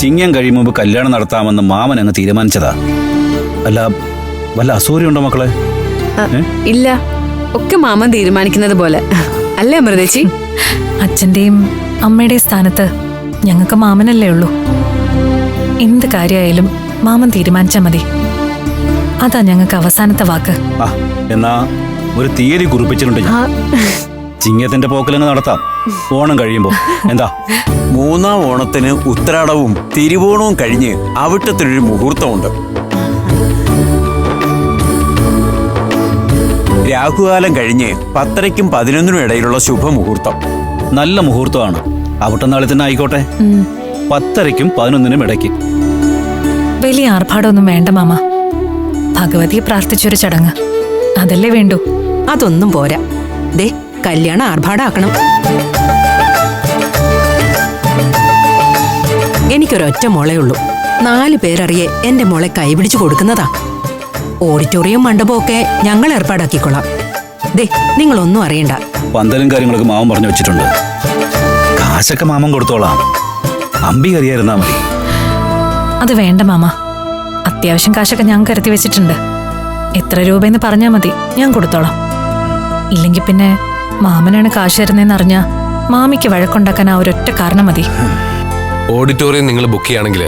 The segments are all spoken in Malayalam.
ചിങ്ങം കഴിയും മുമ്പ് കല്യാണം നടത്താമെന്ന് മാമൻ അങ്ങ് തീരുമാനിച്ചതാ. അല്ല വല്ല അസൂയുണ്ടോ മക്കളെ? ഇല്ല. ഒക്കെ മാമൻ തീരുമാനിക്കുന്നത് പോലെ. അല്ലേ അമൃതേച്ചി? അച്ഛന്റെയും അമ്മയുടെയും സ്ഥാനത്ത് ഞങ്ങൾക്ക് മാമനല്ലേ ഉള്ളൂ. എന്ത് കാര്യമായാലും മാമൻ തീരുമാനിച്ചാൽ മതി. അതാ ഞങ്ങൾക്ക് അവസാനത്തെ വാക്ക്. ആ എന്നാ ഒരു തീയതി കുറിപ്പിച്ചിട്ടുണ്ട് ചിങ്ങത്തിന്റെ പോക്കലങ്ങ് നടത്താം. ഓണം കഴിയുമ്പോ എന്താ? മൂന്നാം ഓണത്തിന് ഉത്രാടവും തിരുവോണവും കഴിഞ്ഞ് അവിട്ടത്തിനൊരു മുഹൂർത്തമുണ്ട്. രാഹുകാലം കഴിഞ്ഞ് പത്തരയ്ക്കും പതിനൊന്നിനും ഇടയിലുള്ള ശുഭമുഹൂർത്തം. നല്ല മുഹൂർത്തമാണ്. അവിട്ടം നാളെ തന്നെ ആയിക്കോട്ടെ. പത്തരയ്ക്കും പതിനൊന്നിനും ഇടയ്ക്ക്. വലിയ ആർഭാടമൊന്നും വേണ്ട മാമ. ഭഗവതിയെ പ്രാർത്ഥിച്ചൊരു ചടങ്ങ്. അതല്ലേ വേണ്ടു. അതൊന്നും പോരാ. ദേ കല്യാണം ആർഭാടാക്കണം. എനിക്കൊരൊറ്റ മോളേ ഉള്ളൂ. നാല് പേരറിയെ എന്റെ മോളെ കൈപിടിച്ചു കൊടുക്കുന്നതാ. ഓഡിറ്റോറിയം മണ്ഡപമൊക്കെ ഞങ്ങൾ ഏർപ്പാടാക്കിക്കൊള്ളാം. ദേ നിങ്ങളൊന്നും അറിയണ്ട. പന്തലും കാര്യങ്ങളൊക്കെ മാമൻ പറഞ്ഞു വെച്ചിട്ടുണ്ട്. കാശൊക്കെ മാമൻ കൊടുത്തോളാം. അമ്പി കറിയായിരുന്നാ മതി. അത് വേണ്ട മാമ. അത്യാവശ്യം കാശൊക്കെ ഞാൻ കരുതി വെച്ചിട്ടുണ്ട്. എത്ര രൂപയെന്ന് പറഞ്ഞാൽ മതി ഞാൻ കൊടുത്തോളാം. ഇല്ലെങ്കിൽ പിന്നെ മാമനാണ് കാശ് തരുന്നതെന്ന് അറിഞ്ഞാ മാമിക്ക് വഴക്കുണ്ടാക്കാൻ ആ ഒരൊറ്റ കാരണം മതി. ഓഡിറ്റോറിയം നിങ്ങൾ ബുക്ക് ചെയ്യുകയാണെങ്കിൽ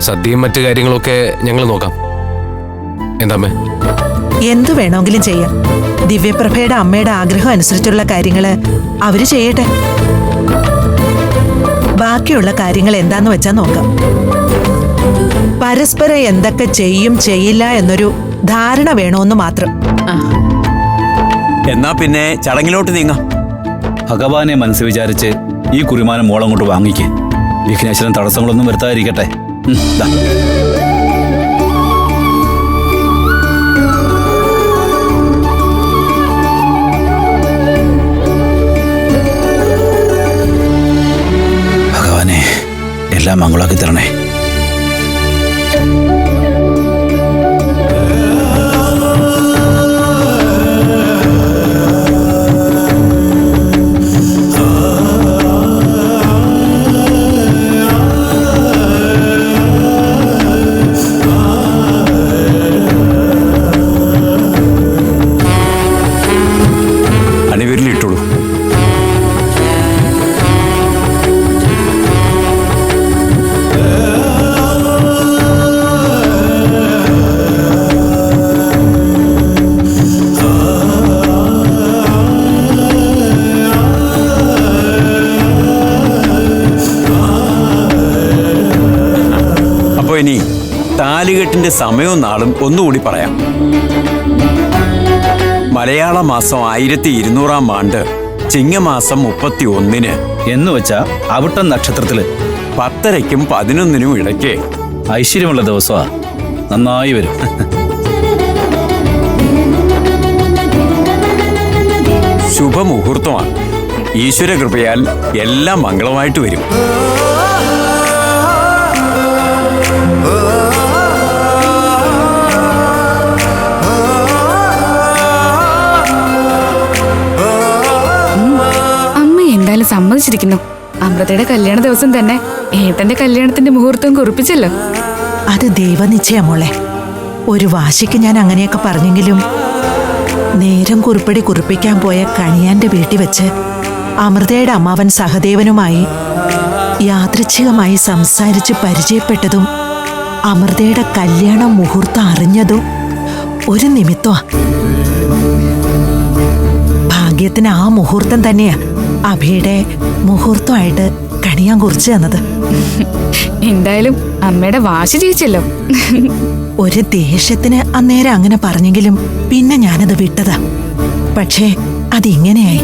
സദ്യയും മറ്റു കാര്യങ്ങളൊക്കെ ഞങ്ങൾ നോക്കാം. എന്താമ്മേ? എന്തു വേണമെങ്കിലും ചെയ്യാം. ദിവ്യപ്രഭയുടെ അമ്മയുടെ ആഗ്രഹം അനുസരിച്ചുള്ള കാര്യങ്ങൾ അവർ ചെയ്യട്ടെ. ബാക്കിയുള്ള കാര്യങ്ങൾ എന്താന്ന് വെച്ചാ നോക്കാം. പരസ്പരം എന്തൊക്കെ ചെയ്യും ചെയ്യില്ല എന്നൊരു ധാരണ വേണമെന്ന് മാത്രം. എന്നാ പിന്നെ ചടങ്ങിലോട്ട് നീങ്ങാം. ഭഗവാനെ മനസ്സ് വിചാരിച്ച് ഈ കുറിമാനം മോളം വാങ്ങിക്കേ. വിഘ്നേശ്വരൻ തടസ്സങ്ങളൊന്നും വരുത്താതിരിക്കട്ടെ. ഭഗവാനെ എല്ലാം മംഗളാക്കി തരണേ. താലികെട്ടിന്റെ സമയവും നാളും ഒന്നുകൂടി പറയാം. മലയാള മാസം ആയിരത്തി ഇരുന്നൂറാം ആണ്ട് ചിങ്ങമാസം മുപ്പത്തി ഒന്നിന് എന്ന് വെച്ചാ അവിട്ടം നക്ഷത്രത്തിൽ. പത്തരയ്ക്കും പതിനൊന്നിനും ഇടയ്ക്ക്. ഐശ്വര്യമുള്ള ദിവസമാ. നന്നായി വരും. ശുഭമുഹൂർത്തമാണ്. ഈശ്വര കൃപയാൽ എല്ലാം മംഗളമായിട്ട് വരും. സമ്മതിച്ചിരിക്കുന്നു. അമൃതയുടെ കല്യാണ ദിവസം തന്നെ ഏട്ടന്റെ കല്യാണത്തിന്റെ മുഹൂർത്തം കുറിപ്പിച്ചല്ലോ. അത് ദൈവനിശ്ചയ മോളെ. ഒരു വാശിക്ക് ഞാൻ അങ്ങനെയൊക്കെ പറഞ്ഞെങ്കിലും നേരം കുറിപ്പടി കുറിപ്പിക്കാൻ പോയ കണിയാന്റെ വീട്ടിൽ വെച്ച് അമൃതയുടെ അമ്മാവൻ സഹദേവനുമായി യാദൃച്ഛികമായി സംസാരിച്ച് പരിചയപ്പെട്ടതും അമൃതയുടെ കല്യാണ മുഹൂർത്തം അറിഞ്ഞതും ഒരു നിമിത്തമാ. ഭാഗ്യത്തിന് ആ മുഹൂർത്തം തന്നെയാ. അഭിയുടെ മുഹൂർത്തമായിട്ട് കണിയാൻ കുറിച്ച് തന്നത്. എന്തായാലും അമ്മയുടെ വാശി ജയിച്ചല്ലോ. ഒരു ദേഷ്യത്തിന് അന്നേരം അങ്ങനെ പറഞ്ഞെങ്കിലും പിന്നെ ഞാനത് വിട്ടതാ. പക്ഷേ അതിങ്ങനെയായി.